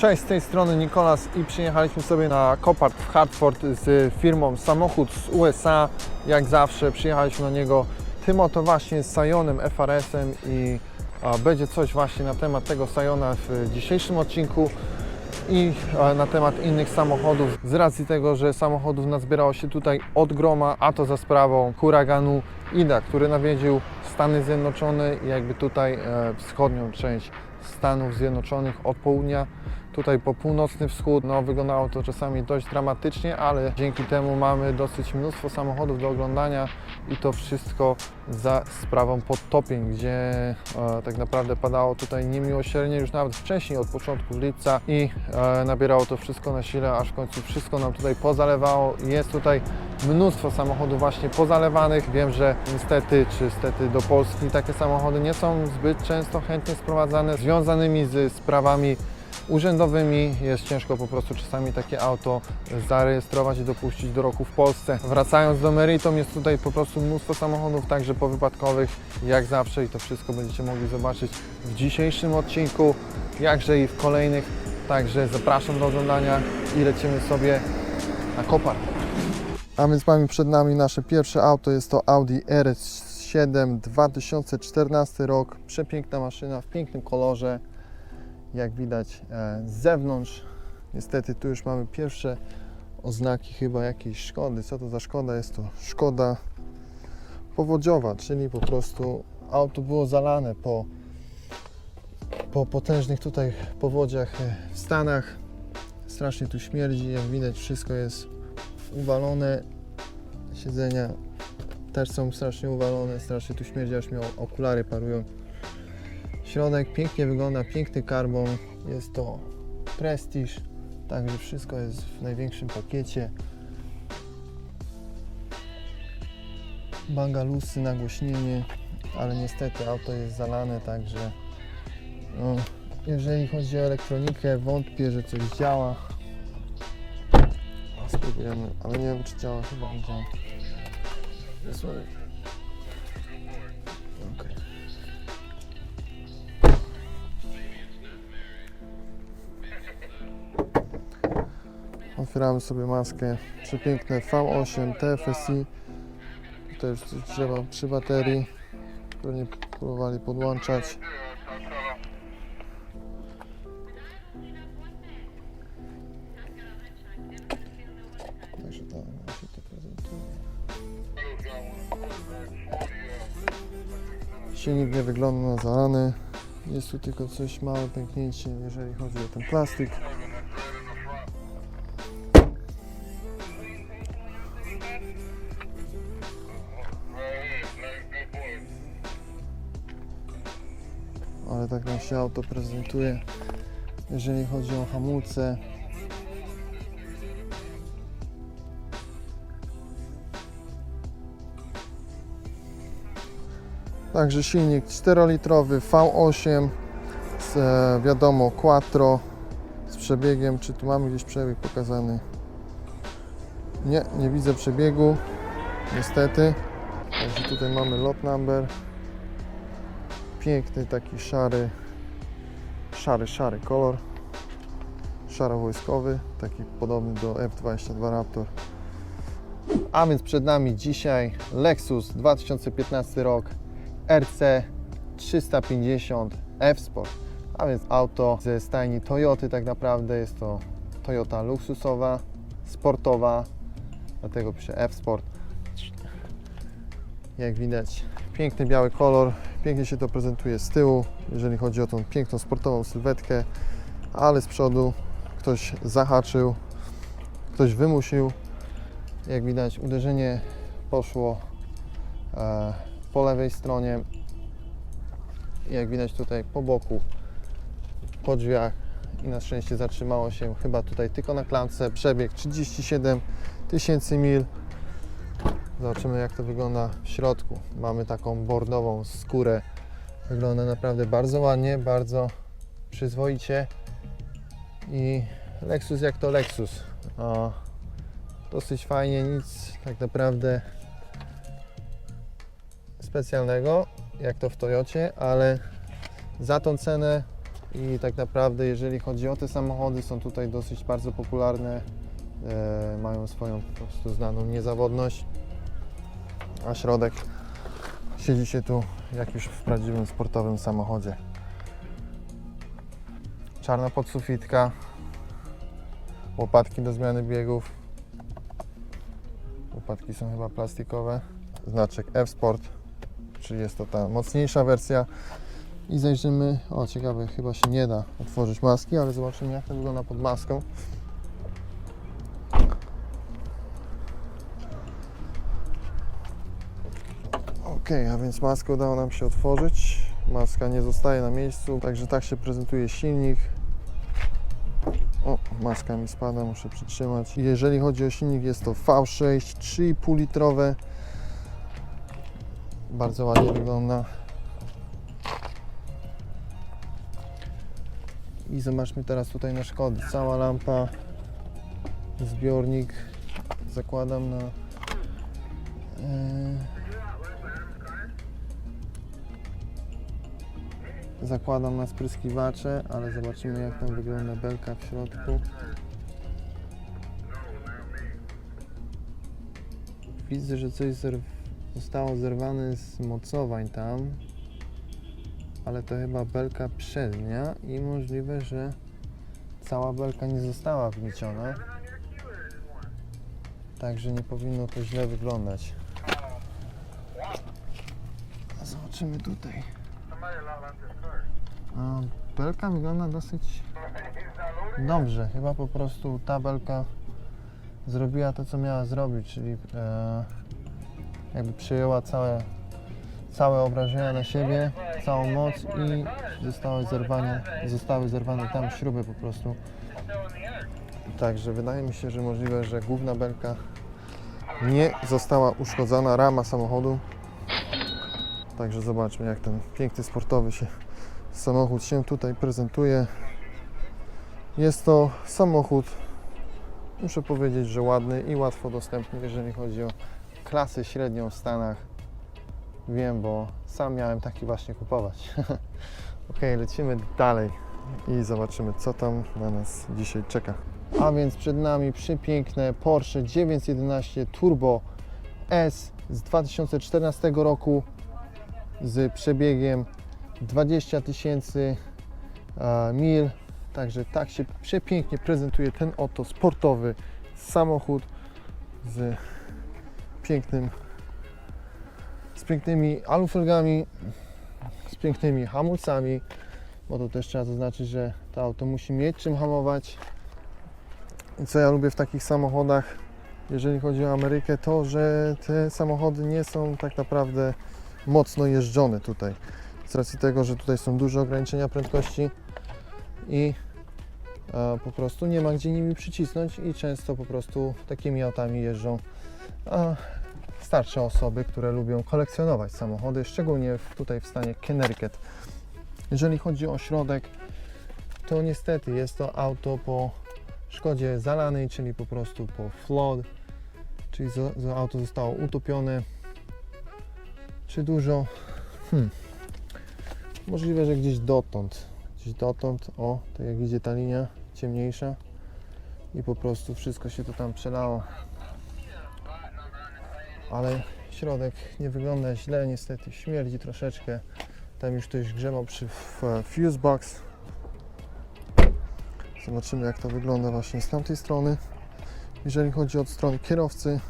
Cześć, z tej strony Nikolas i przyjechaliśmy sobie na Copart w Hartford z firmą Samochód z USA. Jak zawsze przyjechaliśmy na niego tym oto właśnie z Sajonem FRS-em i będzie coś właśnie na temat tego Sajona w dzisiejszym odcinku i na temat innych samochodów. Z racji tego, że samochodów nazbierało się tutaj od groma, a to za sprawą huraganu Ida, który nawiedził Stany Zjednoczone i jakby tutaj e, wschodnią część Stanów Zjednoczonych od południa tutaj po północny wschód. No, wyglądało to czasami dość dramatycznie, ale dzięki temu mamy dosyć mnóstwo samochodów do oglądania i to wszystko za sprawą podtopień, gdzie e, tak naprawdę padało tutaj niemiłosiernie już nawet wcześniej, od początku lipca i e, nabierało to wszystko na sile, aż w końcu wszystko nam tutaj pozalewało. Jest tutaj mnóstwo samochodów właśnie pozalewanych. Wiem, że niestety czy stety do Polski takie samochody nie są zbyt często chętnie sprowadzane, związanymi z sprawami urzędowymi. Jest ciężko po prostu czasami takie auto zarejestrować i dopuścić do roku w Polsce. Wracając do meritum, jest tutaj po prostu mnóstwo samochodów, także powypadkowych, jak zawsze i to wszystko będziemy mogli zobaczyć w dzisiejszym odcinku, jakże i w kolejnych. Także zapraszam do oglądania i lecimy sobie na kopar. A więc mamy przed nami nasze pierwsze auto, jest to Audi RS7 2014 rok. Przepiękna maszyna w pięknym kolorze jak widać e, z zewnątrz. Niestety tu już mamy pierwsze oznaki chyba jakiejś szkody. Co to za szkoda? Jest to szkoda powodziowa, czyli po prostu auto było zalane po, po potężnych tutaj powodziach e, w Stanach. Strasznie tu śmierdzi, jak widać wszystko jest uwalone. Siedzenia też są strasznie uwalone, strasznie tu śmierdzi, aż miał okulary parują. Środek pięknie wygląda, piękny karbon. Jest to Prestige, także wszystko jest w największym pakiecie. Bangalusy, nagłośnienie, ale niestety auto jest zalane, także no, jeżeli chodzi o elektronikę, wątpię, że coś działa. A, Spróbujemy, ale nie wiem czy działa, chyba działa. Otwieramy sobie maskę. Przepiękne V8 TFSI. Tutaj już drzewa przy baterii. Pewnie próbowali podłączać. Także tak właśnie to prezentuje. Silnik nie wygląda na zalany. Jest tu tylko coś małe pęknięcie, jeżeli chodzi o ten plastik. Się auto prezentuje. Jeżeli chodzi o hamulce, Także silnik 4-litrowy V8 z e, wiadomo Quattro z przebiegiem. Czy tu mamy gdzieś przebieg pokazany? Nie, nie widzę przebiegu. Niestety. Także tutaj mamy lot number piękny taki szary, szary, szary kolor, szaro-wojskowy, taki podobny do F22 Raptor. A więc przed nami dzisiaj Lexus 2015 rok RC 350 F-Sport, a więc auto ze stajni Toyoty tak naprawdę, jest to Toyota luksusowa, sportowa, dlatego piszę F-Sport. Jak widać piękny biały kolor, Pięknie się to prezentuje z tyłu, jeżeli chodzi o tą piękną sportową sylwetkę, ale z przodu ktoś zahaczył, ktoś wymusił. Jak widać uderzenie poszło e, po lewej stronie. Jak widać tutaj po boku, po drzwiach i na szczęście zatrzymało się chyba tutaj tylko na klamce. Przebieg 37 tysięcy mil. Zobaczymy jak to wygląda w środku. Mamy taką bordową skórę. Wygląda naprawdę bardzo ładnie, bardzo przyzwoicie. I Lexus jak to Lexus. O, dosyć fajnie, nic tak naprawdę specjalnego jak to w Toyocie, ale za tą cenę I tak naprawdę, jeżeli chodzi o te samochody, są tutaj dosyć bardzo popularne. E, mają swoją po prostu znaną niezawodność. A środek siedzi się tu jak już w prawdziwym sportowym samochodzie. Czarna podsufitka, łopatki do zmiany biegów. Łopatki są chyba plastikowe. Znaczek F-Sport, czyli jest to ta mocniejsza wersja. I zajrzymy, o ciekawe, chyba się nie da otworzyć maski, ale zobaczymy jak to wygląda pod maską. A więc maskę udało nam się otworzyć. Maska nie zostaje na miejscu, także tak się prezentuje silnik. O, maska mi spada, muszę przytrzymać. Jeżeli chodzi o silnik, jest to V6 3,5 litrowe. Bardzo ładnie wygląda. I zobaczmy teraz tutaj na szkody. Cała lampa, zbiornik. Zakładam na. e, Zakładam na spryskiwacze, ale zobaczymy jak tam wygląda belka w środku. Widzę, że coś zostało zerwane z mocowań tam, ale to chyba belka przednia i możliwe, że cała belka nie została wgnieciona. Także nie powinno to źle wyglądać. Zobaczymy tutaj. Belka wygląda dosyć dobrze. Chyba po prostu ta belka zrobiła to, co miała zrobić, czyli e, jakby przyjęła całe, całe obrażenia na siebie, całą moc i zostały zerwane, zostały zerwane tam śruby po prostu. Także wydaje mi się, że możliwe, że główna belka nie została uszkodzona, rama samochodu. Także zobaczmy, jak ten piękny sportowy się samochód się tutaj prezentuje. Jest to samochód, muszę powiedzieć, że ładny i łatwo dostępny, jeżeli chodzi o klasę średnią w Stanach. Wiem, bo sam miałem taki właśnie kupować. ok, lecimy dalej i zobaczymy, co tam na nas dzisiaj czeka. A więc przed nami przepiękne Porsche 911 Turbo S z 2014 roku z przebiegiem 20 tysięcy e, mil. Także tak się przepięknie prezentuje ten oto sportowy samochód z pięknym, z pięknymi alufelgami, z pięknymi hamulcami, bo to też trzeba zaznaczyć, że to auto musi mieć czym hamować. I co ja lubię w takich samochodach, jeżeli chodzi o Amerykę, to że te samochody nie są tak naprawdę mocno jeżdżone tutaj. Z racji tego, że tutaj są duże ograniczenia prędkości i e, po prostu nie ma gdzie nimi przycisnąć i często po prostu takimi autami jeżdżą starsze osoby, które lubią kolekcjonować samochody, szczególnie tutaj w stanie Connecticut. Jeżeli chodzi o środek, to niestety jest to auto po szkodzie zalanej, czyli po prostu po flood, czyli auto zostało utopione. Czy dużo? Hmm. Możliwe, że gdzieś dotąd. Gdzieś dotąd, o, tak jak idzie ta linia ciemniejsza i po prostu wszystko się to tam przelało. Ale środek nie wygląda źle, niestety śmierdzi troszeczkę. Tam już ktoś grzebał przy fuse box. Zobaczymy jak to wygląda właśnie z tamtej strony. Jeżeli chodzi od strony kierowcy,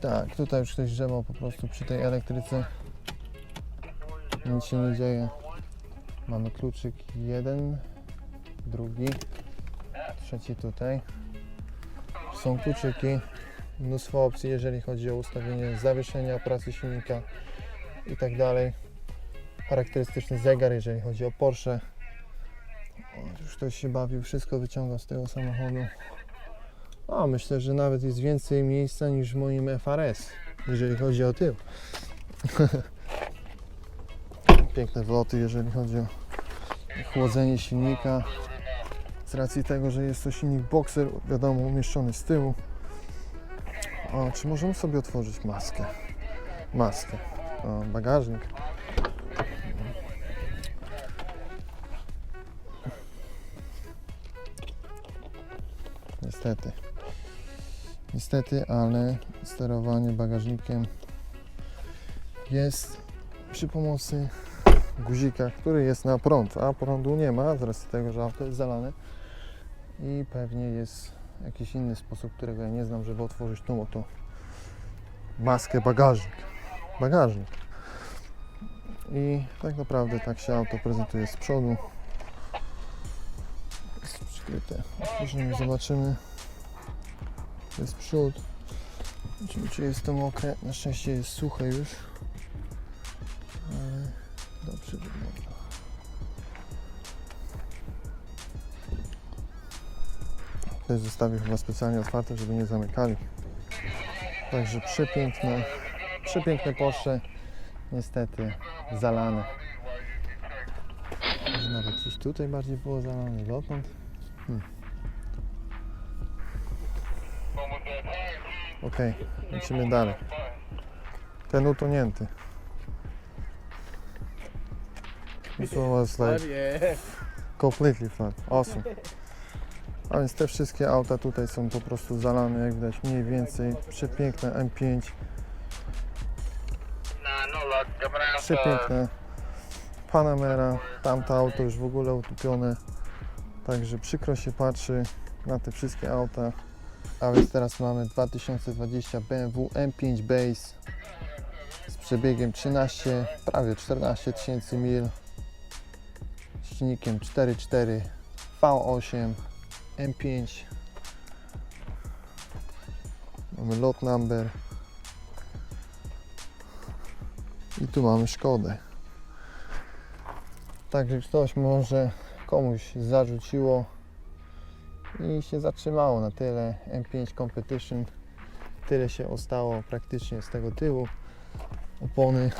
Tak, tutaj już ktoś grzebał po prostu przy tej elektryce. Nic się nie dzieje. Mamy kluczyk jeden, drugi, trzeci tutaj. Są kluczyki, mnóstwo opcji, jeżeli chodzi o ustawienie zawieszenia, pracy silnika i tak dalej. Charakterystyczny zegar, jeżeli chodzi o Porsche. O, już ktoś się bawił, wszystko wyciąga z tego samochodu. O, myślę, że nawet jest więcej miejsca niż w moim FRS, jeżeli chodzi o tył. Piękne wloty, jeżeli chodzi o chłodzenie silnika. Z racji tego, że jest to silnik boxer, wiadomo, umieszczony z tyłu. O, czy możemy sobie otworzyć maskę? Maskę. O, bagażnik. Niestety. Niestety, ale sterowanie bagażnikiem jest przy pomocy guzika, który jest na prąd, a prądu nie ma z racji tego, że auto jest zalane i pewnie jest jakiś inny sposób, którego ja nie znam, żeby otworzyć tą oto maskę bagażnik. Bagażnik. I tak naprawdę tak się auto prezentuje z przodu. Przykryte. Otworzymy, zobaczymy. To jest przód. Zobaczymy, czy jest to mokre. Na szczęście jest suche już. Ale dobrze wygląda. Też zostawię chyba specjalnie otwarte, żeby nie zamykali. Także przepiękne, przepiękne Porsche. Niestety zalane. Może nawet gdzieś tutaj bardziej było zalane, dotąd. Okej, lecimy dalej. Ten utonięty. This one was like completely flat. Awesome. A więc te wszystkie auta tutaj są po prostu zalane, jak widać mniej więcej. Przepiękne M5, przepiękne Panamera. Tamto auto już w ogóle utopione. Także przykro się patrzy na te wszystkie auta. A więc teraz mamy 2020 BMW M5 Base z przebiegiem 13, prawie 14 tysięcy mil. Z silnikiem 4.4 V8 M5 mamy lot number i tu mamy Szkodę także ktoś może komuś zarzuciło i się zatrzymało na tyle M5 Competition tyle się ostało praktycznie z tego tyłu opony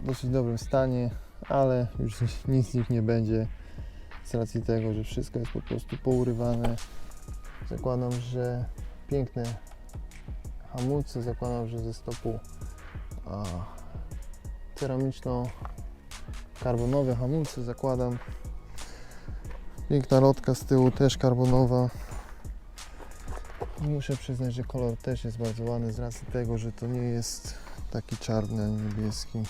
w dosyć dobrym stanie ale już nic z nich nie będzie z racji tego, że wszystko jest po prostu pourywane. Zakładam, że piękne hamulce, zakładam, że ze stopu ceramiczno-karbonowe hamulce zakładam. Piękna lotka z tyłu, też karbonowa. Muszę przyznać, że kolor też jest bardzo ładny z racji tego, że to nie jest taki czarny, niebieski.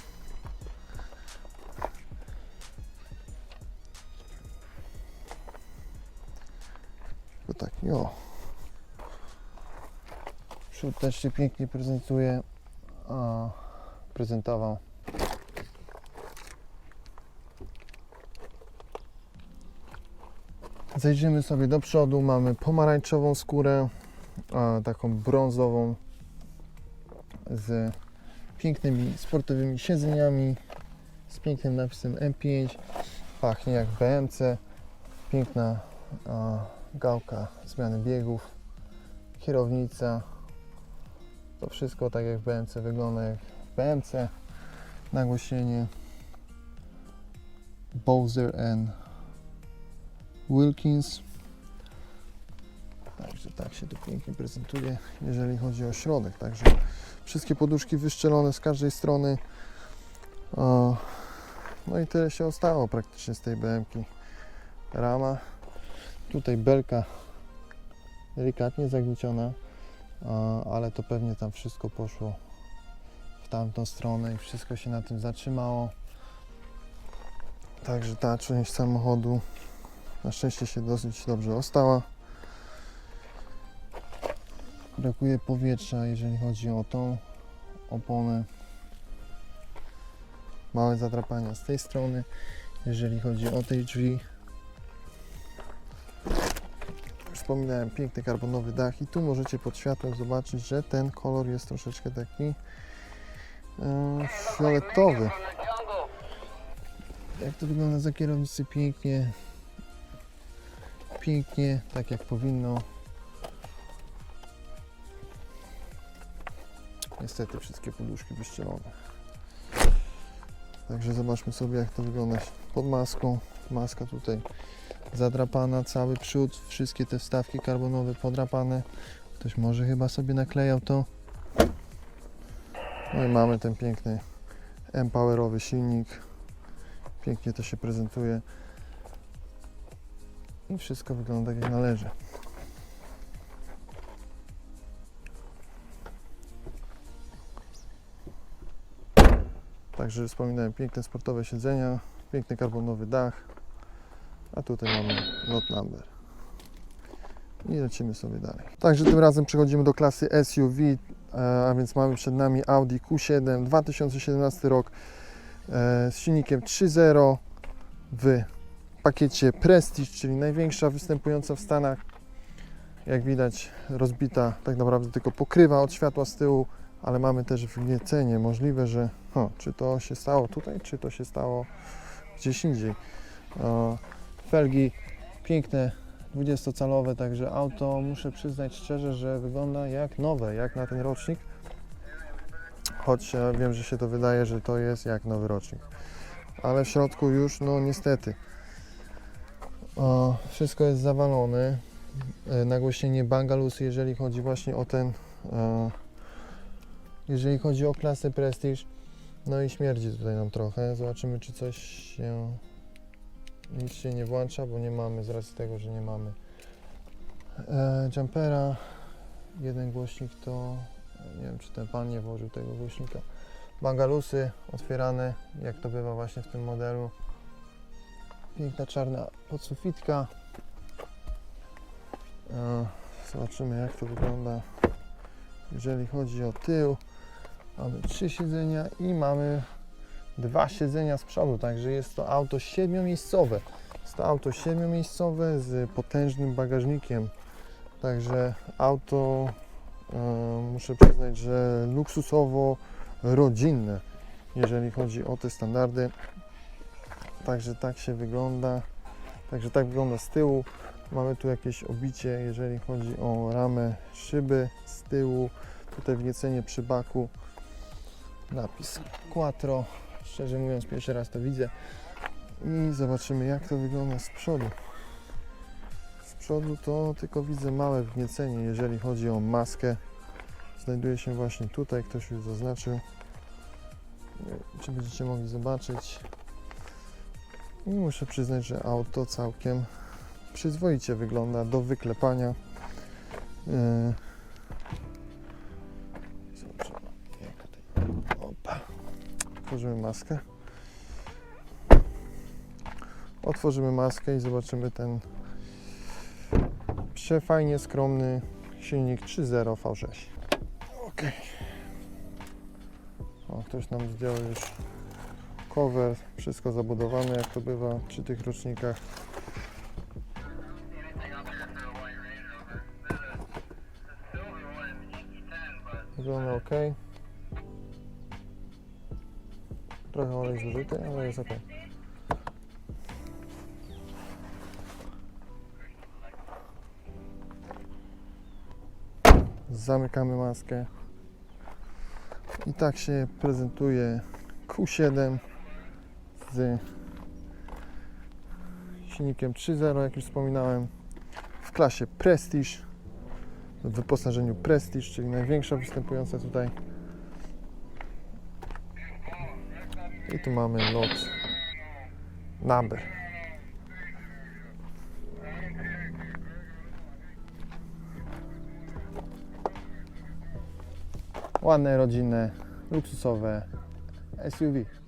To tak, jo. Przód też się pięknie prezentuje. A, prezentował. Zejdziemy sobie do przodu. Mamy pomarańczową skórę, taką brązową z pięknymi sportowymi siedzeniami, z pięknym napisem M5. Pachnie jak BMC. Piękna gałka zmiany biegów, kierownica. To wszystko tak jak w BMC wygląda jak w BMC. Nagłośnienie Bowser and Wilkins. Także tak się to pięknie prezentuje, jeżeli chodzi o środek. Także wszystkie poduszki wyszczelone z każdej strony. No i tyle się ostało praktycznie z tej BMK. Rama Tutaj belka delikatnie zagnieciona, ale to pewnie tam wszystko poszło w tamtą stronę i wszystko się na tym zatrzymało. Także ta część samochodu na szczęście się dosyć dobrze ostała. Brakuje powietrza, jeżeli chodzi o tą oponę. Małe zadrapania z tej strony. Jeżeli chodzi o te drzwi, wspominałem, piękny karbonowy dach i tu możecie pod światłem zobaczyć, że ten kolor jest troszeczkę taki e, fioletowy. Jak to wygląda za kierownicy pięknie, pięknie, tak jak powinno. Niestety wszystkie poduszki wyścielone. Także zobaczmy sobie jak to wygląda pod maską. Maska tutaj zadrapana, cały przód, wszystkie te wstawki karbonowe podrapane. Ktoś może chyba sobie naklejał to. No i mamy ten piękny M-Powerowy silnik. Pięknie to się prezentuje i wszystko wygląda jak należy. Także wspominałem, piękne sportowe siedzenia, piękny karbonowy dach, a tutaj mamy lot number. I lecimy sobie dalej. Także tym razem przechodzimy do klasy SUV, e, a więc mamy przed nami Audi Q7 2017 rok e, z silnikiem 3.0 w pakiecie Prestige, czyli największa występująca w Stanach. Jak widać rozbita tak naprawdę tylko pokrywa od światła z tyłu, ale mamy też wgniecenie. Możliwe, że o, czy to się stało tutaj, czy to się stało gdzieś indziej. O, felgi piękne, 20-calowe, także auto muszę przyznać szczerze, że wygląda jak nowe, jak na ten rocznik. Choć ja wiem, że się to wydaje, że to jest jak nowy rocznik. Ale w środku już, no niestety. O, wszystko jest zawalone. E, Nagłośnienie Bangalus, jeżeli chodzi właśnie o ten, e, jeżeli chodzi o klasę Prestige. No i śmierdzi tutaj nam trochę. Zobaczymy, czy coś się, nic się nie włącza, bo nie mamy, z racji tego, że nie mamy e, jumpera. Jeden głośnik to, nie wiem, czy ten pan nie włożył tego głośnika. Bangalusy otwierane, jak to bywa właśnie w tym modelu. Piękna czarna podsufitka. E, Zobaczymy jak to wygląda jeżeli chodzi o tył. Mamy trzy siedzenia i mamy dwa siedzenia z przodu, także jest to auto siedmiomiejscowe. Jest to auto siedmiomiejscowe z potężnym bagażnikiem. Także auto e, muszę przyznać, że luksusowo rodzinne, jeżeli chodzi o te standardy. Także tak się wygląda. Także tak wygląda z tyłu. Mamy tu jakieś obicie, jeżeli chodzi o ramę szyby z tyłu. Tutaj wgniecenie przy baku. Napis Quattro. Szczerze mówiąc, pierwszy raz to widzę. I zobaczymy, jak to wygląda z przodu. Z przodu to tylko widzę małe wgniecenie, jeżeli chodzi o maskę. Znajduje się właśnie tutaj, ktoś już zaznaczył. Czy będziecie mogli zobaczyć. I muszę przyznać, że auto całkiem przyzwoicie wygląda do wyklepania. Yy. Opa. Otworzymy maskę. Otworzymy maskę i zobaczymy ten przefajnie skromny silnik 3.0 V6. Ok. O, ktoś nam zdjął już cover, wszystko zabudowane jak to bywa przy tych rocznikach. Wygląda ok. Trochę olej zużyty, ale jest ok. Zamykamy maskę. I tak się prezentuje Q7 z silnikiem 3.0, jak już wspominałem, w klasie Prestige, w wyposażeniu Prestige, czyli największa występująca tutaj. I tu mamy lot number. Ładne, rodzinne, luksusowe SUV.